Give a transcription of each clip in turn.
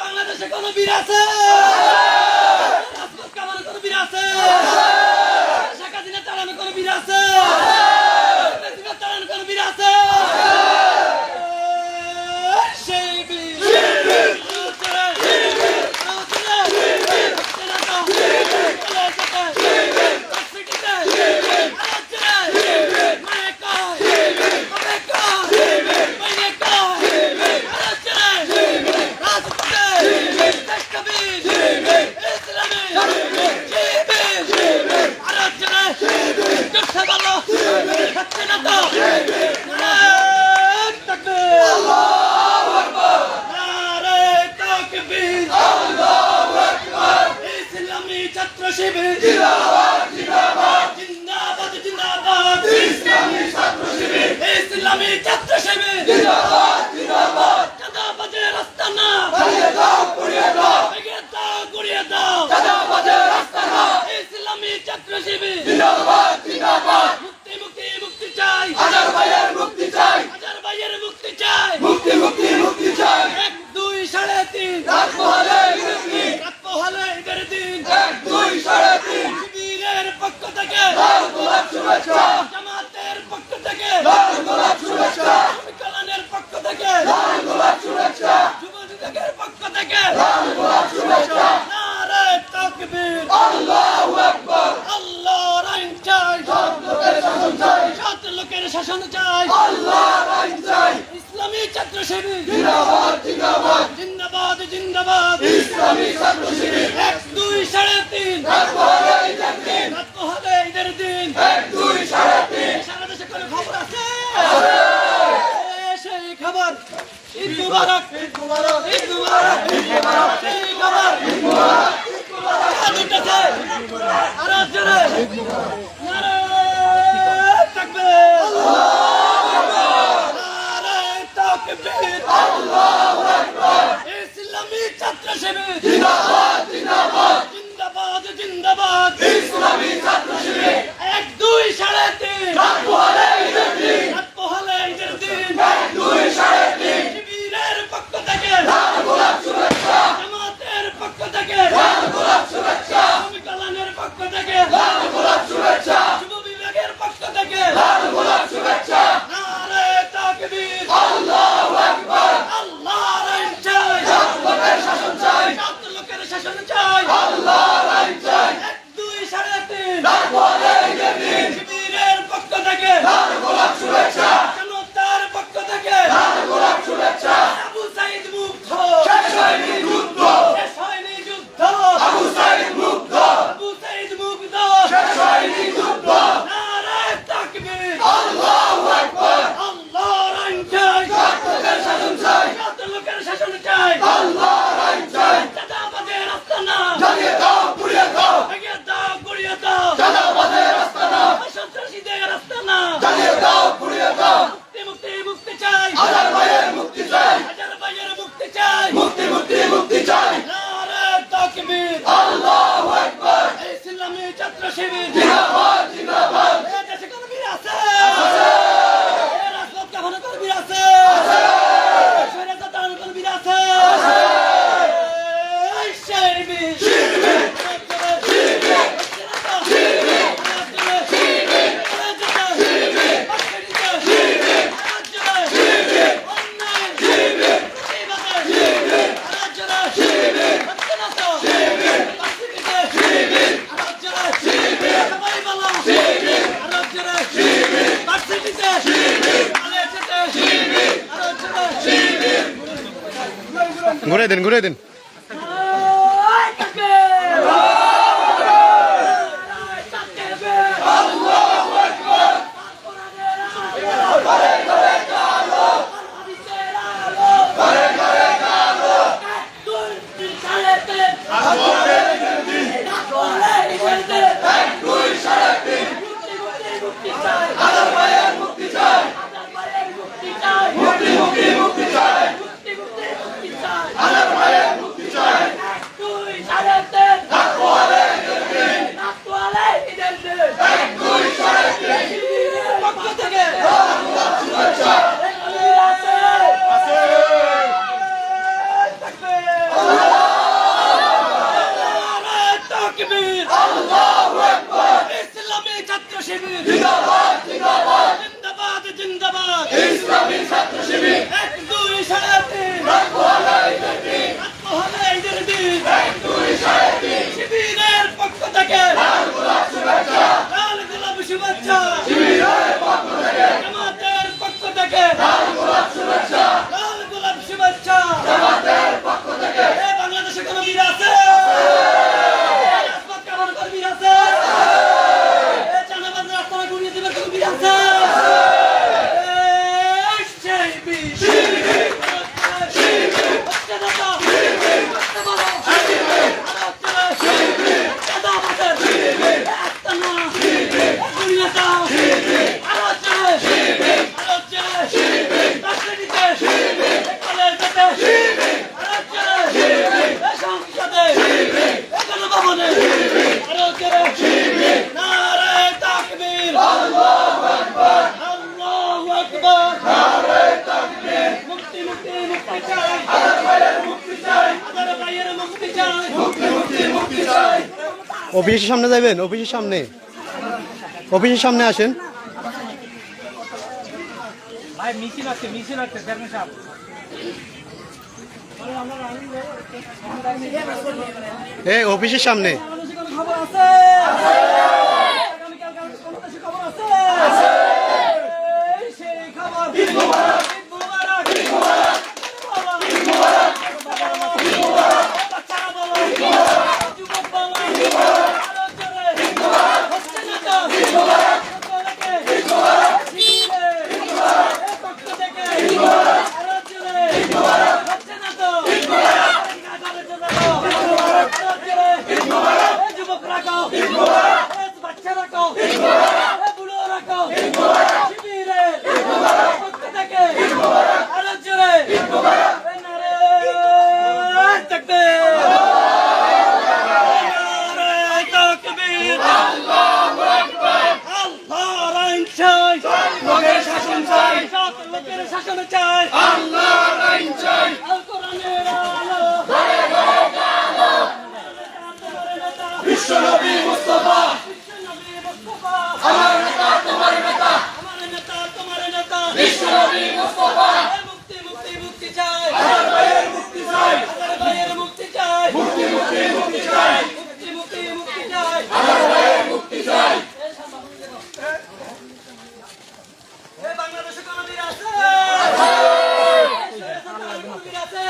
বাংলাদেশে কোন বীর আছে? শুভেচ্ছা। জামাতের পক্ষ থেকে। লাল গোলাপ শুভেচ্ছা। কালানের পক্ষ থেকে। লাল গোলাপ শুভেচ্ছা। যুবলীগের লোকের শাসন চাই। আল্লাহর ইসলামী ছাত্র জিন্দাবাদ জিন্দাবাদ। জিন্দাবাদ জিন্দাবাদ। ইসলামী ছাত্র শিবির। এক দুই সাড়ে তিন। মুবারক ঈদ মুবারক ঈদ মুবারক ঈদ মুবারক ঈদ মুবারক ঈদ এক দুই সাড়ে তিন। ঘুরে দিন ঘুরে দিন অফিসের সামনে যাবেন অফিসের সামনে। অফিসের সামনে আসেন। অফিসের সামনে খবর আছে আগামীকাল কালকে কোন দেশে খবর আছে এই সেই খবর ঈদ মুবারক ঈদ মুবারক ঈদ মুবারক ঈদ মুবারক ঈদ মুবারক বাচ্চারা বলো ঈদ মুবারক যুবক বলো ঈদ মুবারক আরও জোরে ঈদ মুবারক হচ্ছে না তো ঈদ মুবারক ঈদ মুবারক ঈদ মুবারক এই পক্ষ থেকে ঈদ মুবারক আরও জোরে ঈদ মুবারক হচ্ছে না তো ঈদ মুবারক আরও জোরে ঈদ মুবারক আরও জোরে ঈদ মুবারক এই যুবক রাখো ঈদ মুবারক এই বাচ্চা রাখো ঈদ মুবারক এই বুড়ো রাখো ঈদ মুবারক শিবিরে ঈদ মুবারক পক্ষ থেকে ঈদ মুবারক আরও জোরে ঈদ মুবারক এই নারে তাকবীর নারে তাকবীর আল্লাহু আকবার আল্লাহর আইন চাই লোকের শাসন চাই সৎ লোকের শাসন চাই আল্লাহর আইন চাই আল কোরআনের আলো বিশ্বনবী মুস্তাফা বিশ্বনবী মুস্তাফা আমার নেতা তোমার নেতা আমার নেতা তোমার নেতা বিশ্বনবী মুস্তাফা মুক্তি মুক্তি মুক্তি চাই আমার ভাইয়ের মুক্তি চাই আমার ভাইয়ের মুক্তি চাই মুক্তি মুক্তি মুক্তি চাই মুক্তি মুক্তি মুক্তি চাই আমার ভাইয়ের মুক্তি চাই এই বাংলাদেশে কোন বীর আছে আছে কোন বীর আছে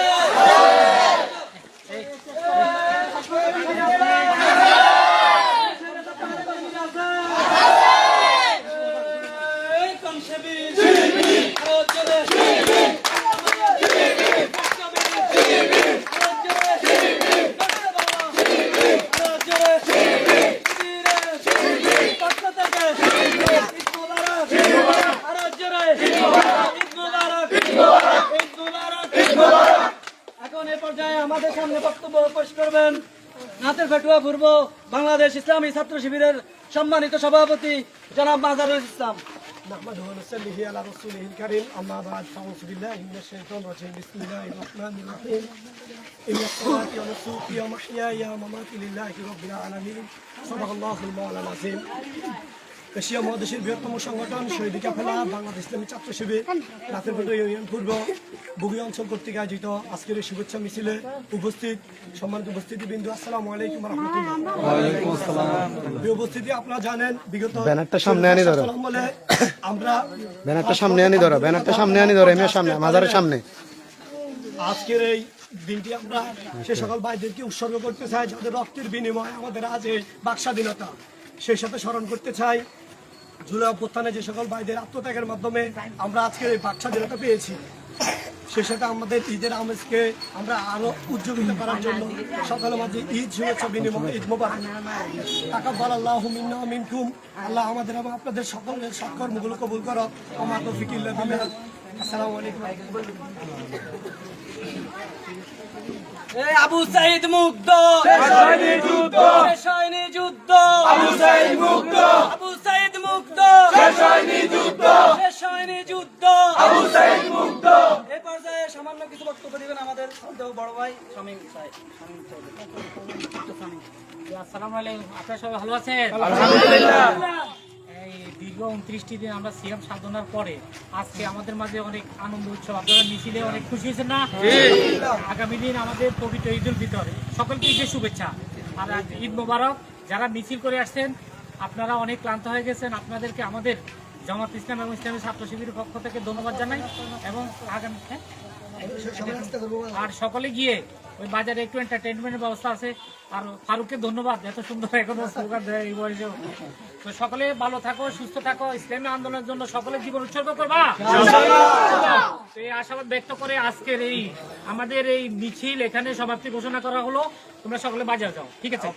এখন এ পর্যায়ে আমাদের সামনে বক্তব্য পেশ করবেন নাতের ফেটুয়া পূর্ব বাংলাদেশ ইসলামী ছাত্র শিবিরের সম্মানিত সভাপতি জনাব মাজারুল ইসলাম نحمده ونصلي على رسوله الكريم أما بعد فأعوذ بالله من الشيطان الرجيم بسم الله الرحمن الرحيم إن الصلاة ونسوقي ومحياي ومماتي لله رب العالمين صدق الله المولى العظيم এশিয়া মহাদেশের বৃহত্তম সংগঠন শহীদ কাফেলা বাংলাদেশ ইসলামী ছাত্র শিবির রাতের পেটে ইউনিয়ন পূর্ব বুগি অঞ্চল কর্তৃক আয়োজিত আজকের এই শুভেচ্ছা মিছিলে উপস্থিত সম্মানিত উপস্থিতি বিন্দু আসসালামু আলাইকুম রহমতুল্লাহ। উপস্থিতি আপনারা জানেন বিগত ব্যানারটা সামনে আনি ধরো। আমরা ব্যানারটা সামনে আনি ধরো ব্যানারটা সামনে আনি ধরো এমনি সামনে মাজারের সামনে। আজকের এই দিনটি আমরা সে সকল ভাইদেরকে উৎসর্গ করতে চাই যাদের রক্তের বিনিময়ে আমাদের আজ এই বাক স্বাধীনতা সেই সাথে স্মরণ করতে চাই। জুলাই অভ্যুত্থানে যে সকল ভাইদের আত্মত্যাগের মাধ্যমে আমরা আজকের এই বাক স্বাধীনতা পেয়েছি, সেই সাথে আমাদের ঈদের আমেজকে আমরা আরও উজ্জীবিত করার জন্য সকলের মাঝে ঈদ, শুভেচ্ছা, বিনিময়, ঈদ মোবারক। আল্লাহু আল্লাহ আমাদের এবং আপনাদের সকলের সৎকর্মগুলো কবুল করো আমার তৌফিক ইল্লা বিল্লাহ আসসালামু আলাইকুম। এই আবু সাইদ মুগ্ধ। যুদ্ধ। যুদ্ধ। আবু সাইদ মুগ্ধ। আবু সাইদ মুগ্ধ। যুদ্ধ। যুদ্ধ। আবু সাইদ মুগ্ধ। এই পর্যায়ে সামান্য কিছু বক্তব্য দিবেন আমাদের বড় ভাই শামীম সাহেব। আসসালামু আলাইকুম। আপনারা সবাই ভালো আছেন? এই দীর্ঘ উনত্রিশটি দিন আমরা সিএম সাধনার পরে আজকে আমাদের মাঝে অনেক আনন্দ উৎসব। আপনারা মিছিলে অনেক খুশি হয়েছেন না? আগামী দিন আমাদের পবিত্র ঈদ উল ফিতর। সকলকে ঈদের শুভেচ্ছা। আর আজ ঈদ মোবারক। যারা মিছিল করে আসছেন আপনারা অনেক ক্লান্ত হয়ে গেছেন। আপনাদেরকে আমাদের জামাত ইসলাম এবং ইসলামী ছাত্র শিবিরের পক্ষ থেকে ধন্যবাদ জানাই এবং আগামী হ্যাঁ? আর সকলে গিয়ে ওই বাজারে একটু এন্টারটেনমেন্টের ব্যবস্থা আছে। আর ফারুককে ধন্যবাদ, এত সুন্দর এখনও স্লোগান দেয় এই বয়সেও। তো সকলে ভালো থাকো, সুস্থ থাকো, ইসলামী আন্দোলনের জন্য সকলে জীবন উৎসর্গ করবা। তো এই আশাবাদ ব্যক্ত করে আজকের এই আমাদের এই মিছিল এখানে সমাপ্তি ঘোষণা করা হলো। তোমরা সকলে বাজার যাও, ঠিক আছে?